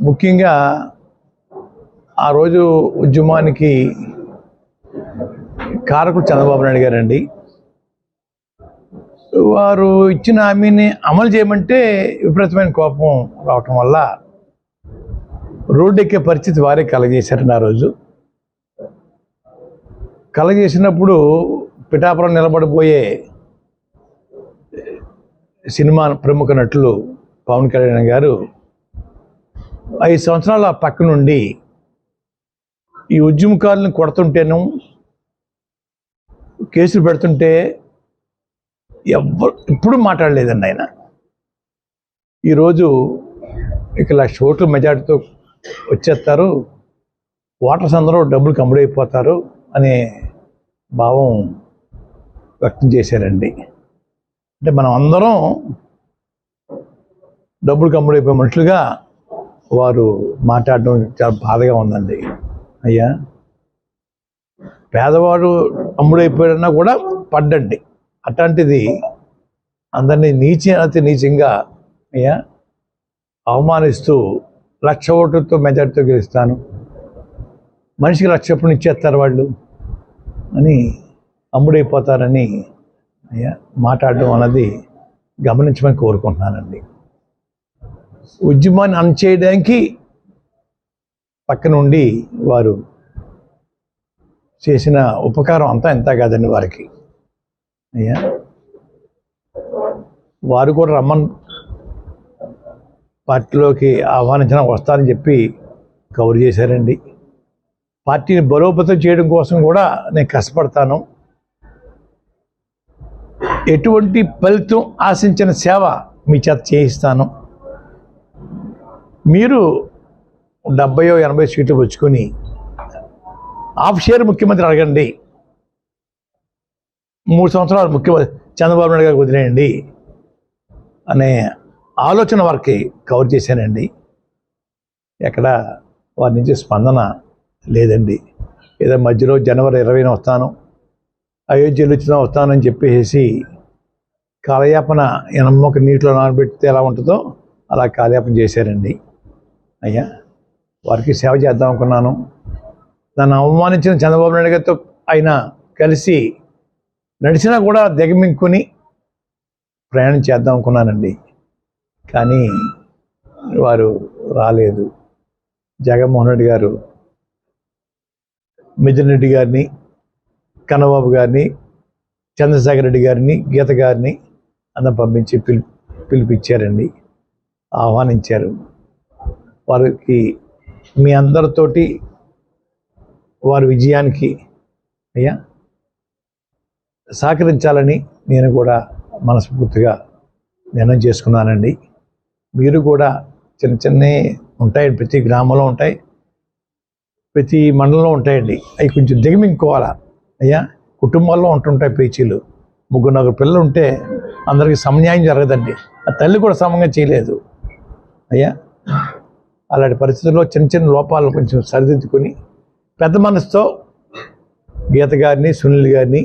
ముఖ్యంగా ఆ రోజు ఉద్యమానికి కారకుడు చంద్రబాబు నాయుడు గారండి. వారు ఇచ్చిన హామీని అమలు చేయమంటే విపరీతమైన కోపం రావటం వల్ల రోడ్డు ఎక్కే పరిస్థితి వారే కలగజేశారండి ఆ రోజు. కలగజేసినప్పుడు పిఠాపురం నిలబడిపోయే సినిమా ప్రముఖ నటులు పవన్ కళ్యాణ్ గారు ఐదు సంవత్సరాల పక్క నుండి ఈ ఉద్యమకారులను కొడుతుంటేను కేసులు పెడుతుంటే ఎవ్వరు ఇప్పుడు మాట్లాడలేదండి ఆయన. ఈరోజు ఇక లక్ష ఓట్ల మెజార్టీతో వచ్చేస్తారు ఓటర్స్ అందరూ డబ్బులు కమ్ముడైపోతారు అనే భావం వ్యక్తం చేశారండి. అంటే మనం అందరం డబ్బులు కమ్ముడైపోయే మనుషులుగా వారు మాట్లాడడం చాలా బాధగా ఉందండి. అయ్యా? పేదవాడు అమ్ముడైపోయాడన్నా కూడా పడ్డండి. అట్లాంటిది అందరినీ నీచ అతి నీచంగా అయ్యా అవమానిస్తూ లక్ష ఓట్లతో మెజార్టీతో గెలుస్తాను. మనిషికి లక్ష ఎప్పుడు ఇచ్చేస్తారు వాళ్ళు? అని అమ్ముడైపోతారని అయ్యా మాట్లాడడం అన్నది గమనించమని కోరుకుంటున్నానండి. ఉద్యమాన్ని అణచేయడానికి పక్క నుండి వారు చేసిన ఉపకారం అంతా ఎంత కాదండి వారికి. అయ్యా? వారు కూడా రమ్మన్ పార్టీలోకి ఆహ్వానించడం వస్తారని చెప్పి కవర్ చేశారండి. పార్టీని బలోపేతం చేయడం కోసం కూడా నేను కష్టపడతాను. ఎటువంటి ఫలితం ఆశించిన సేవ మీ చేత చేయిస్తాను. మీరు డెబ్బయో ఎనభై సీట్లు పుచ్చుకొని ఆఫ్షేర్ ముఖ్యమంత్రి అడగండి. మూడు సంవత్సరాలు ముఖ్యమంత్రి చంద్రబాబు నాయుడు గారికి వదిలేయండి అనే ఆలోచన వారికి కవర్ చేశానండి. ఎక్కడ వారి నుంచి స్పందన లేదండి. ఏదో మధ్యలో జనవరి ఇరవైన వస్తాను అయోధ్యలో వచ్చిన వస్తానని చెప్పేసి కాలయాపన ఎనమ్మక నీటిలో నానబెడితే ఎలా ఉంటుందో అలా కాలయాపన చేశారండి. అయ్యా వారికి సేవ చేద్దాం అనుకున్నాను. నన్ను అవమానించిన చంద్రబాబు నాయుడు గారితో ఆయన కలిసి నడిచినా కూడా దిగమింగుకొని ప్రయాణం చేద్దాం అనుకున్నానండి. కానీ వారు రాలేదు. జగన్మోహన్ రెడ్డి గారు మిథున్ రెడ్డి గారిని కన్నబాబు గారిని చంద్రశేఖర్ రెడ్డి గారిని గీత గారిని అన్న పంపించి పిలి పిలిపించారండి. ఆహ్వానించారు. వారికి మీ అందరితోటి వారి విజయానికి అయ్యా సహకరించాలని నేను కూడా మనస్ఫూర్తిగా నిర్ణయం చేసుకున్నానండి. మీరు కూడా చిన్న చిన్నవి ఉంటాయి ప్రతి గ్రామంలో ఉంటాయి ప్రతి మండలంలో ఉంటాయండి. అవి కొంచెం దిగమింగుకోవాలా? అయ్యా కుటుంబాల్లో ఉంటుంటాయి పేచీలు. ముగ్గురు నలుగురు పిల్లలు ఉంటే అందరికీ సమన్యాయం జరగదండి. ఆ తల్లి కూడా సమంగా చేయలేదు. అయ్యా అలాంటి పరిస్థితుల్లో చిన్న చిన్న లోపాలు కొంచెం సరిదిద్దుకొని పెద్ద మనసుతో గీత గారిని సునీల్ గారిని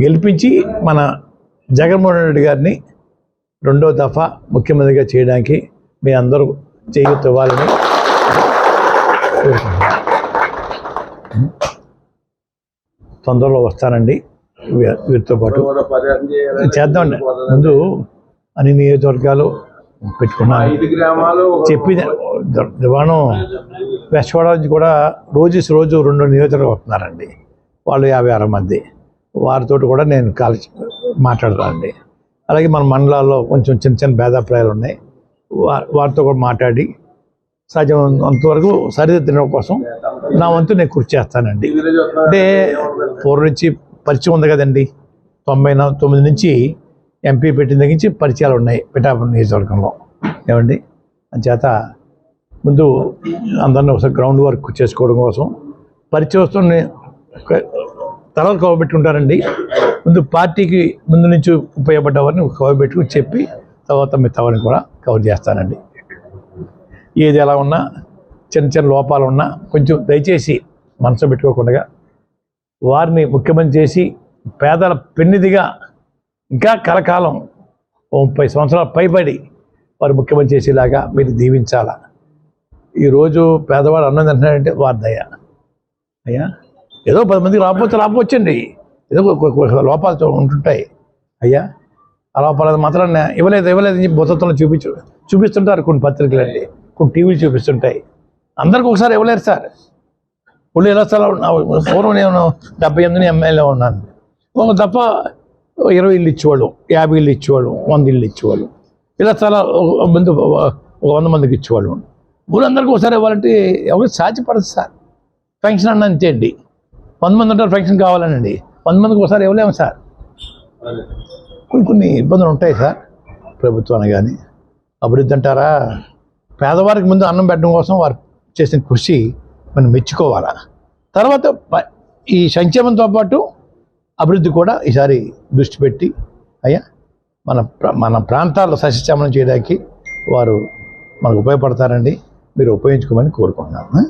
గెలిపించి మన జగన్మోహన్ రెడ్డి గారిని రెండో దఫా ముఖ్యమంత్రిగా చేయడానికి మీ అందరూ చేయొత్తు ఇవ్వాలని. తొందరలో వస్తానండి వీరితో పాటు చేద్దాం ముందు అన్ని నియోజకవర్గాలు పెట్టుకున్నాను. ఐదు గ్రామాలు ఒక- చెప్పి దివాణం వెస్ట్ గోదావరి కూడా రోజు రోజు రెండు నియోజకవర్గాలు వస్తున్నారండి. వాళ్ళు యాభై ఆరు మంది. వారితో కూడా నేను కలిసి మాట్లాడతానండి. అలాగే మన మండలాల్లో కొంచెం చిన్న చిన్న భేదాభిప్రాయాలు ఉన్నాయి. వారితో కూడా మాట్లాడి సహజం అంతవరకు సరిదిద్దడం కోసం నా వంతు నేను కృషి చేస్తానండి. అంటే పూర్వం నుంచి పరిచయం ఉంది కదండి. తొంభై తొమ్మిది నుంచి ఎంపీ పెట్టిన దగ్గర నుంచి పరిచయాలు ఉన్నాయి. పిఠాపురం నియోజకవర్గంలో. ఏమండి? అంచేత ముందు అందరిని ఒకసారి గ్రౌండ్ వర్క్ చేసుకోవడం కోసం పరిచయస్తుని తర్వాత కవబెట్టుకుంటారండి ముందు పార్టీకి ముందు నుంచి ఉపయోగపడ్డవారిని కవబెట్టుకుని చెప్పి తర్వాత మిగతావారిని కూడా కవర్ చేస్తానండి. ఏది ఎలా ఉన్నా చిన్న చిన్న లోపాలు ఉన్నా కొంచెం దయచేసి మనసు పెట్టుకోకుండా వారిని ముఖ్యమంత్రి చేసి పేదల పెన్నిదిగా ఇంకా కలకాలం ముప్పై సంవత్సరాలు పైబడి వారు ముఖ్యమంత్రి చేసేలాగా మీరు దీవించాలా? ఈరోజు పేదవాడు అన్నం తింటున్నాడంటే వారి దయ. అయ్యా? ఏదో పది మందికి రాకపోతే రాకపోవచ్చండి ఏదో కొ- లోపాలు ఉంటుంటాయి. అయ్యా? ఆ లోపాలు మాత్రం ఇవ్వలేదు ఇవ్వలేదు అని చెప్పి చూపించు చూపిస్తుంటారు కొన్ని పత్రికలు అండి. కొన్ని టీవీలు చూపిస్తుంటాయి. అందరికి ఒకసారి ఇవ్వలేరు సార్. ఇప్పుడు ఎలా స్థలం పూర్వం నేను డెబ్బై ఎనిమిది ఎమ్మెల్యే ఉన్నాను. ఒక తప్ప ఇరవై ఇల్లు ఇచ్చేవాళ్ళు యాభై ఇల్లు ఇచ్చేవాళ్ళు వంద ఇల్లు ఇచ్చేవాళ్ళు. ఇలా చాలా మంది ఒక వంద మందికి ఇచ్చేవాళ్ళు ఊరందరికీ ఒకసారి ఇవ్వాలంటే ఎవరికి సాధ్యపడదు సార్. ఫంక్షన్ అన్న అంతే అండి. వంద మంది ఉంటారు ఫంక్షన్ కావాలనండి. వంద మందికి ఒకసారి ఇవ్వలేము సార్. కొన్ని కొన్ని ఇబ్బందులు ఉంటాయి సార్ ప్రభుత్వం కానీ అభివృద్ధి అంటారా? పేదవారికి ముందు అన్నం పెట్టడం కోసం వారు చేసిన కృషి మనం మెచ్చుకోవాలా? తర్వాత ప- ఈ సంక్షేమంతో పాటు అభివృద్ధి కూడా ఈసారి దృష్టి పెట్టి అయ్యా? మన మన ప్రాంతాల్లో సస్యశ్యామలం చేయడానికి వారు మనకు ఉపయోగపడతారండి. మీరు ఉపయోగించుకోమని కోరుకుంటున్నాను.